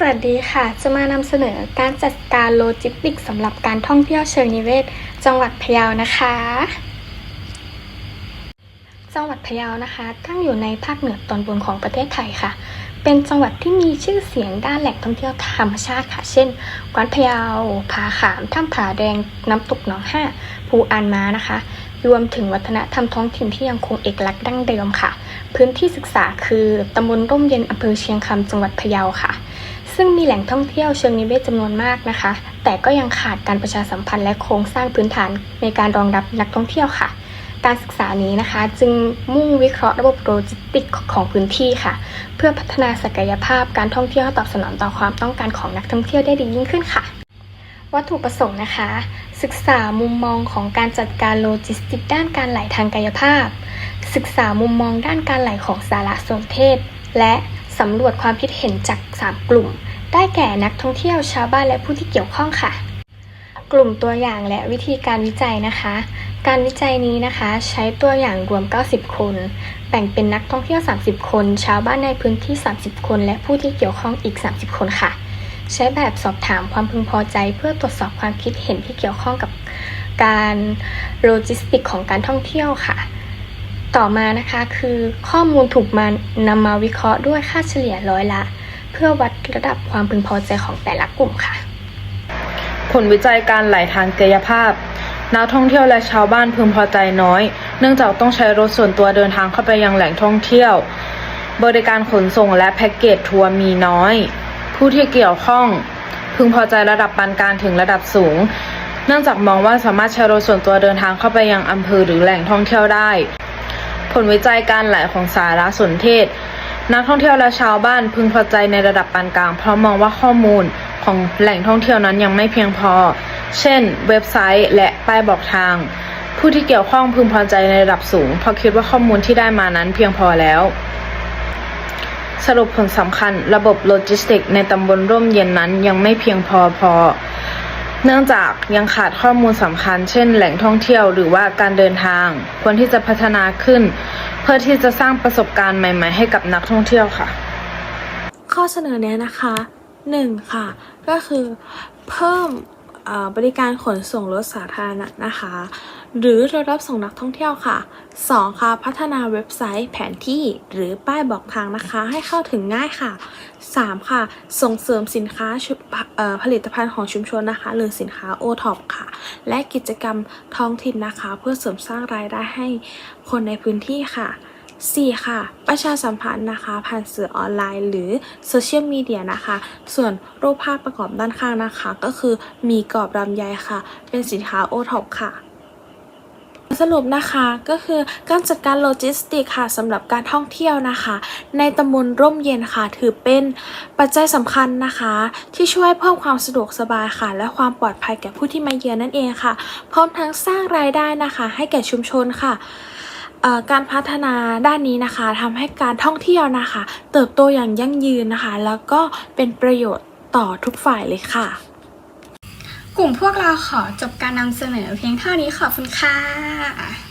สวัสดีค่ะ จะมานำเสนอการจัดการโลจิสติกส์สำหรับการท่องเที่ยวเชิงนิเวศ จังหวัดพะเยานะคะ จังหวัดพะเยานะคะ ตั้งอยู่ในภาคเหนือตอนบนของประเทศไทยค่ะ เป็นจังหวัดที่มีชื่อเสียงด้านแหล่งท่องเที่ยวธรรมชาติค่ะ เช่นกวานพะเยาผาขามถ้ำผาแดงน้ำตกหนองห้าภูอานม้านะคะ รวมถึงวัฒนธรรมท้องถิ่นที่ยังคงเอกลักษณ์ดั้งเดิมค่ะ พื้นที่ศึกษาคือตำบลร่มเย็นอำเภอเชียงคำจังหวัดพะเยาค่ะ ซึ่งมีแหล่งท่องเที่ยวเชิงนิเวศจำนวนมากนะคะ แต่ก็ยังขาดการประชาสัมพันธ์และโครงสร้างพื้นฐานในการรองรับนักท่องเที่ยวค่ะ การศึกษานี้นะคะ จึงมุ่งวิเคราะห์ระบบโลจิสติกของพื้นที่ค่ะ เพื่อพัฒนาศักยภาพการท่องเที่ยวตอบสนองต่อความต้องการของนักท่องเที่ยวได้ดียิ่งขึ้นค่ะวัตถุประสงค์นะคะ ศึกษามุมมองของการจัดการโลจิสติกด้านการไหลทางกายภาพ ศึกษามุมมองด้านการไหลของสารสนเทศ และสำรวจความคิดเห็นจาก 3 กลุ่ม ได้แก่นักท่องเที่ยวชาวบ้านและผู้ที่เกี่ยวข้องค่ะ กลุ่มตัวอย่างและวิธีการวิจัยนะคะ การวิจัยนี้นะคะ ใช้ตัวอย่างรวม 90 คน แบ่งเป็นนักท่องเที่ยว 30 คน ชาวบ้านในพื้นที่ 30 คน และผู้ที่เกี่ยวข้องอีก 30 คนค่ะ ใช้แบบสอบถามความพึงพอใจ เพื่อตรวจสอบความคิดเห็นที่เกี่ยวข้องกับการโลจิสติกของการท่องเที่ยวค่ะ ต่อมานะคะคือข้อมูลถูกมานำมาวิเคราะห์ด้วยค่าเฉลี่ยร้อยละ เพื่อวัดระดับความพึงพอใจของแต่ละกลุ่มค่ะ ผลวิจัยการไหลทางกายภาพ นักท่องเที่ยวและชาวบ้านพึงพอใจน้อย เนื่องจากต้องใช้รถส่วนตัวเดินทางเข้าไปยังแหล่งท่องเที่ยว บริการขนส่งและแพ็กเกจทัวร์มีน้อย ผู้ที่เกี่ยวข้อง พึงพอใจระดับปานกลางถึงระดับสูง เนื่องจากมองว่าสามารถใช้รถส่วนตัวเดินทางเข้าไปยังอำเภอหรือแหล่งท่องเที่ยวได้ ผลวิจัยการไหลของสารสนเทศ นักท่องเที่ยวและชาวบ้านพึงพอใจในระดับปานกลางเพราะมองว่าข้อมูลของแหล่งท่องเที่ยวนั้นยังไม่เพียงพอ เช่น เว็บไซต์และป้ายบอกทาง ผู้ที่เกี่ยวข้องพึงพอใจในระดับสูงเพราะคิดว่าข้อมูลที่ได้มานั้นเพียงพอแล้ว สรุปผลสำคัญ ระบบโลจิสติกในตำบลร่มเย็นนั้นยังไม่เพียงพอพอ เนื่องจากยังขาดข้อมูลสำคัญ เช่น แหล่งท่องเที่ยวหรือว่าการเดินทาง ควรที่จะพัฒนาขึ้น เพื่อที่จะสร้างประสบการณ์ใหม่ ๆ ให้กับนักท่องเที่ยวค่ะ ข้อเสนอแนะนะคะ 1 ค่ะ ก็คือเพิ่ม บริการขนส่งรถสาธารณะนะคะ หรือรถรับส่งนักท่องเที่ยวค่ะ 2 ค่ะ พัฒนาเว็บไซต์แผนที่หรือป้ายบอกทางนะคะ ให้เข้าถึงง่ายค่ะ 3 ค่ะ ส่งเสริมสินค้าผลิตภัณฑ์ของชุมชนนะคะ หรือสินค้าโอท็อปค่ะ และกิจกรรมท้องถิ่นนะคะ เพื่อเสริมสร้างรายได้ให้คนในพื้นที่ค่ะ 4. ค่ะ ประชาสัมพันธ์นะคะ ผ่านสื่อออนไลน์หรือโซเชียลมีเดียนะคะ ส่วนรูปภาพประกอบด้านข้างนะคะ ก็คือมีกรอบลำไยค่ะ เป็นสินค้าโอท็อปค่ะสรุปนะคะก็คือการจัดการโลจิสติกค่ะสำหรับการท่องเที่ยวนะคะ ในตำบลร่มเย็นค่ะ ถือเป็นปัจจัยสำคัญนะคะ ที่ช่วยเพิ่มความสะดวกสบายค่ะ และความปลอดภัยแก่ผู้ที่มาเยือนนั่นเองค่ะ พร้อมทั้งสร้างรายได้นะคะ ให้แก่ชุมชนค่ะ การพัฒนาด้านนี้นะคะทำให้การท่องเที่ยวนะคะ เติบโตอย่างยั่งยืนนะคะ แล้วก็เป็นประโยชน์ต่อทุกฝ่ายเลยค่ะ กลุ่มพวกเราขอจบการนำเสนอเพียงเท่านี้ขอบคุณค่ะ